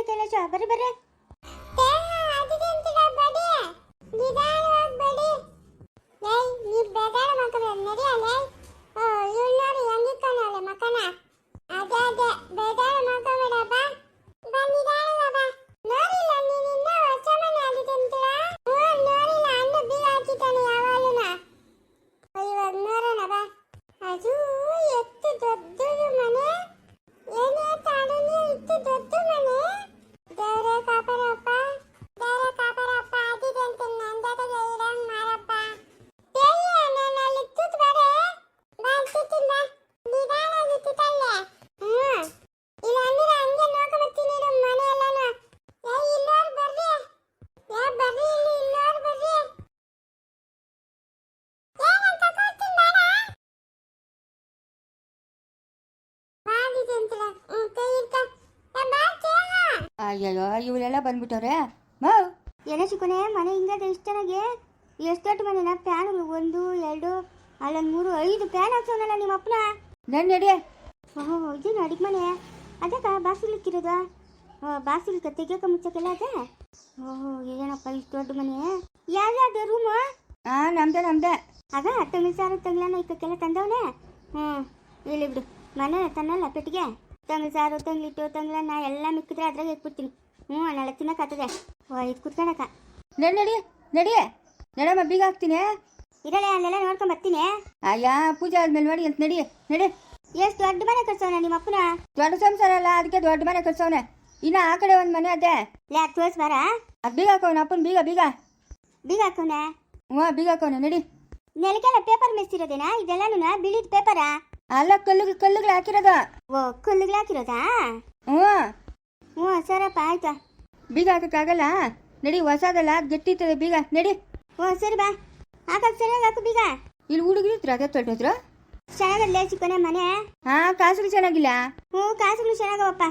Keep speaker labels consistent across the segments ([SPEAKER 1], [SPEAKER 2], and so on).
[SPEAKER 1] ಕಣೆ ಕೈಲಾಸ ಬರ್ರಿ ಬರ್ರಿ ಅದು ಎಷ್ಟು ದೊಡ್ಡದು ಮನೆ ಏನೇ ತಾಡನೆ ಇಷ್ಟು ದೊಡ್ಡ ಮನೆ ದೇವರೇ ಕಾಪಾಡಪ್ಪ ದೇವರೇ ಕಾಪಾಡಪ್ಪ ಅದಿದೆ ಅಂತ ನಂದದ ಇರಂಗ್ ಮಾರಪ್ಪ ದೇವಿ ನಾನು ಅಲ್ಲಿ ತುತ್ ಬರೆ ಬಾ ತುತ್ತಿಂದ ನಿಧಾನ ತುತ್ತಲ್ಲೇ ಹ್ಮ್ ಇಲ್ಲ ಅಂದ್ರೆ ಹಂಗೆ ನೋಡ್ಕೊಂಬತ್ತೀನಿ ಮನೆ ಎಲ್ಲಾನು ಏ ಇಲ್ಲೋರ್ ಬರ್ರಿ ಏ ಬರ್ರಿ ಇಲ್ಲಿ ಇಲ್ಲೋರ್ ಬರ್ರಿ ಏನಂತ ಕೊಡ್ತೀನಿ ಬೇಡ ಬಾದಿದೆ ಅಂತಲ್ಲ ಹ್ಮ್ ಕೈ ಇಡ್ಕ ಏ ಬಾ ಕೇಳ
[SPEAKER 2] ಅಯ್ಯಯ್ಯೋ ಇವರೆಲ್ಲ ಬಂದ್ಬಿಟ್ಟವ್ರೆ? ಮಾವ್
[SPEAKER 1] ಏನೋ ಚಿಕ್ಕನೆ ಮನೆ ಹಿಂಗದೆ ಇಷ್ಟು ಚೆನ್ನಾಗಿ ಎಷ್ಟೊಟ್ಟು ಮನೆನ ಫ್ಯಾನ್ಗಳು ಒಂದು ಎರಡು ಅಲ್ಲೊಂದು ಮೂರು ಐದು ಫ್ಯಾನ್ ಹಾಕ್ಸೋನಲ್ಲ ನಿಮ್ಮ ಅಪ್ಪನ
[SPEAKER 2] ನನ್ನ ನಡಿ
[SPEAKER 1] ಓಹೋ ಇದು ಅಡಿಗೆ ಮನೆ? ಅದಕ್ಕ ಬಾಸಿಲಿಕ್ಕಿರೋದು ಬಾಸಿಲಿಕ್ಕ ತೆಗಿಯೋಕೆ ಮುಚ್ಚಕ್ಕೆಲ್ಲ ಅದೇ? ಓಹೋ ಏನಪ್ಪ ಇಷ್ಟು ದೊಡ್ಡ ಮನೆ? ಯಾವ್ದು ರೂಮು
[SPEAKER 2] ಹಾ ನಮ್ದೆ ನಮ್ದೆ.
[SPEAKER 1] ಆಗ ತಂಗಿ ಸಾರು ತಂಗ್ಲನ ಇಕ್ಕಕ್ಕೆಲ್ಲ ತಂದವನೇ? ಹ್ಞೂ ಇಲ್ಲಿ ಬಿಡು. ಮನೆ ತನ್ನಲ್ಲ ಪೆಟ್ಟಿಗೆ. ತಂಗಿ ಸಾರು ತಂಗ್ಲಿಟ್ಟು ನಾ ಎಲ್ಲ ಮಿಕ್ಕಿದ್ರೆ ಅದ್ರಾಗ ಇಟ್ಬಿಡ್ತೀನಿ ಹ್ಞೂ ನಾಳೆ ತಿನ್ನಕ್ಕಾಗ್ತದೆ ಇದು ಕುತ್ಕೊಳಕ
[SPEAKER 2] ನಡಿ ನಡಿ ನಡಿ. ನಡಮ್ಮ ಬೀಗ ಹಾಕ್ತೀನಿ.
[SPEAKER 1] ಇರಲ್ಲ ಅಲ್ಲೆಲ್ಲ ನೋಡ್ಕೊಂಡ್ ಬರ್ತೀನಿ.
[SPEAKER 2] ಅಯ್ಯ ಪೂಜೆ ಆದ್ಮೇಲೆ ನೋಡಿ ಅಂತ ನಡಿ ನಡಿ.
[SPEAKER 1] ಎಷ್ಟು ದೊಡ್ಡ ಮನೆ ಕಟ್ಸೋಣ ನಿಮ್ಮ ಅಪ್ಪನ?
[SPEAKER 2] ದೊಡ್ಡ ಸಂಸಾರ ಅಲ್ಲ ಅದಕ್ಕೆ ದೊಡ್ಡ ಮನೆ ಕಟ್ಸೋಣ ಇನ್ನ ಆ ಕಡೆ ಒಂದ್ ಮನೆ ಅದೇ.
[SPEAKER 1] ಲೇ ತೋರ್ಸ್ ಬಾರ
[SPEAKER 2] ಅದ್ ಬೀಗ ಹಾಕೋನ ಅಪ್ಪನ್ ಬೀಗ ಬೀಗ.
[SPEAKER 1] ಬೀಗ ಹಾಕೋಣ?
[SPEAKER 2] ಹ್ಞೂ ಬೀಗ ಹಾಕೋನ ನಡಿ.
[SPEAKER 1] ನೆಲಕ್ಕೆಲ್ಲ ಪೇಪರ್ ಮೆಸ್ತಿರೋದೇನಾ? ಇದೆಲ್ಲಾನು ಬಿಳಿದ ಪೇಪರಾ
[SPEAKER 2] ಅಲ್ಲ ಕಲ್ಲುಗಳು ಕಲ್ಲುಗಳು ಹಾಕಿರೋದು.
[SPEAKER 1] ಓ ಕಲ್ಲುಗಳು ಹಾಕಿರೋದಾ?
[SPEAKER 2] ಹ್ಞೂ.
[SPEAKER 1] ಹ್ಞೂ ಸರಪ್ಪ ಆಯ್ತಾ.
[SPEAKER 2] ಬೀಗ ಹಾಕಕ್ಕಾಗಲ್ಲ ನಡಿ ಹೊಸದಲ್ಲ ಅದ್ ಗಟ್ಟಿ ಇರ್ತದೆ ಬೀಗ. ನಡಿ.
[SPEAKER 1] ಓ ಸರಿ ಬಾ. ಹಾಕಕ್ ಸರಿಯಾಗಿ ಹಾಕು ಬೀಗ.
[SPEAKER 2] ಇಲ್ಲಿ ಹುಡುಗರು ಇತ್ರ ಅದೇ ತೊಟ್ಟಿದ್ರು
[SPEAKER 1] ಚೆನ್ನಾಗಲ್ಲೇ ಚಿಕ್ಕನೆ ಮನೆ.
[SPEAKER 2] ಹಾ ಕಾಸುಗಳು ಚೆನ್ನಾಗಿಲ್ಲ?
[SPEAKER 1] ಹ್ಞೂ ಕಾಸುಗಳು ಚೆನ್ನಾಗವಪ್ಪ.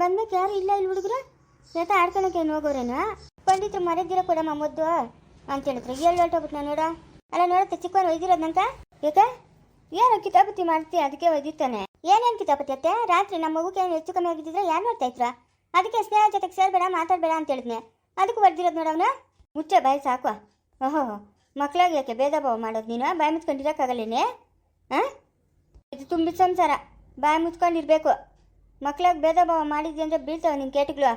[SPEAKER 3] ಬಂದ್ಮೇಲೆ ಯಾರು ಇಲ್ಲ, ಇಲ್ಲಿ ಹುಡುಗರು. ಜೊತೆ ಆಡ್ಕೊಳಕ್ಕೆ ಏನು ಹೋಗೋರೇನು? ಪಂಡಿತರು ಮರದಿರೋ ಕೂಡ ಮೊದ್ದು ಅಂತ ಹೇಳಿದ್ರು. ಎಲ್ಲಿ ಹೊರಟೋಗ್ಬಿಟ್ಟು ನಾನು ನೋಡ. ಅಲ್ಲ ನೋಡತ್ತೆ, ಚಿಕ್ಕವನು ಒಯ್ದಿರೋದಂತ? ಯಾಕೆ ಏನು ಕಿತಾಪತಿ ಮಾಡ್ತೀಯ? ಅದಕ್ಕೆ ಒಯ್ದಿತ್ತಾನೆ ಏನೇನು ಕಿತಾಪತಿ ಅತ್ತೆ? ರಾತ್ರಿ ನಮ್ಮ ಮಗುಗೆ ಏನು ಹೆಚ್ಚು ಕಮ್ಮಿ ಆಗಿದ್ದಿದ್ರೆ ಯಾರು ನೋಡ್ತಾ ಇದ್ರ? ಅದಕ್ಕೆ ಸ್ನೇಹ ಜೊತೆಗೆ ಸೇರ್ಬೇಡ, ಮಾತಾಡಬೇಡ ಅಂತ ಹೇಳಿದ್ನೆ. ಅದಕ್ಕೆ ಬರ್ದಿರೋದು ನೋಡವನ ಮುಚ್ಚೆ, ಬಾಯಿ ಸಾಕು. ಓಹೋ, ಮಕ್ಳಾಗಿ ಯಾಕೆ ಭೇದ ಭಾವ ಮಾಡೋದು ನೀನು? ಬಾಯಿ ಮುಚ್ಕೊಂಡಿರೋಕ್ಕಾಗಲ್ಲೇನೆ? ಹಾಂ ಇದು ತುಂಬಿ ಸಂಸಾರ. ಬಾಯಿ ಮುಚ್ಕೊಂಡಿರ್ಬೇಕು. ಮಕ್ಳಾಗ ಭೇದ ಭಾವ ಮಾಡಿದ್ವಿ ಅಂದ್ರೆ ಬೀಳ್ತಾವೆ ನಿನ್ನ ಕೇಟಿಗಳು?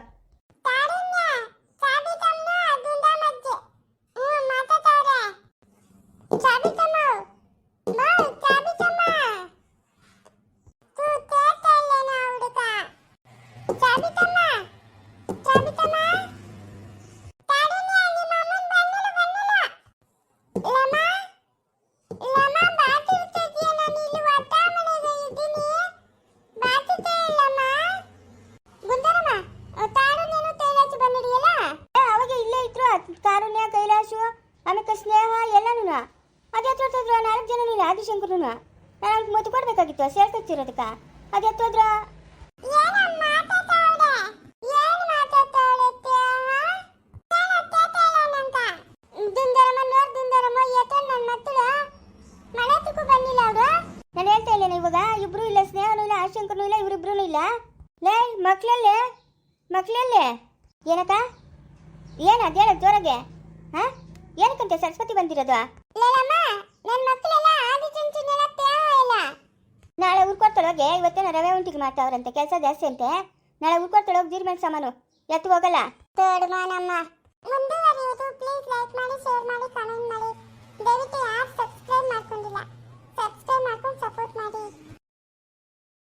[SPEAKER 1] ತಕ್ಕ ಬಂದಿಲ್ಲ
[SPEAKER 3] ಎತ್ತೋದ್ರ ನಾನು ಹೇಳ್ತಾ ಇಲ್ಲೇನೆ ಇವಾಗ? ಇಬ್ರು ಇಲ್ಲ ಸ್ನೇಹನೂ ಇಲ್ಲ ಆಶಂಕರ್ನೂ ಇಲ್ಲ ಇವರಿಬ್ರು ಇಲ್ಲ. ಲೇ ಮಕ್ಳಲ್ಲೇ? ಮಕ್ಳಲ್ಲೇ? ಏನಕ್ಕ? ಏನು ಅದೇಳ ಜೋರಾಗೆ? ಹಾಂ? ಏನಕ್ಕಂತೆ ಸರಸ್ವತಿ ಬಂದಿರೋದು? ಅವ್ರಿಗೆ ಇವತ್ತೇನೋ ರವೆ ಉಂಟಿಗೆ ಮಾಡ್ತಾವ್ರಂತೆ? ಕೆಲಸ ಜಾಸ್ತಿ ಅಂತೆ? ನಾಳೆ ಉಳ್ಕೊಡ್ತಾಳೆ ಹೋಗಿ ಜೀರ್ಮೆಂಟ್ ಸಾಮಾನು. ಎತ್ತು ಹೋಗಲ್ಲ?
[SPEAKER 1] ತೋಡ್ಮಾನಮ್ಮ ಮುಂದುವರಿಯೋದು ಪ್ಲೀಸ್ ಲೈಕ್ ಮಾಡಿ ಶೇರ್ ಮಾಡಿ ಕಮೆಂಟ್ ಮಾಡಿ. ದಯವಿಟ್ಟು ಯಾರು ಸಬ್ಸ್ಕ್ರೈಬ್ ಮಾಡ್ಕೊಂಡಿಲ್ಲ ಸಬ್ಸ್ಕ್ರೈಬ್ ಮಾಡ್ಕೊಂಡು ಸಪೋರ್ಟ್ ಮಾಡಿ.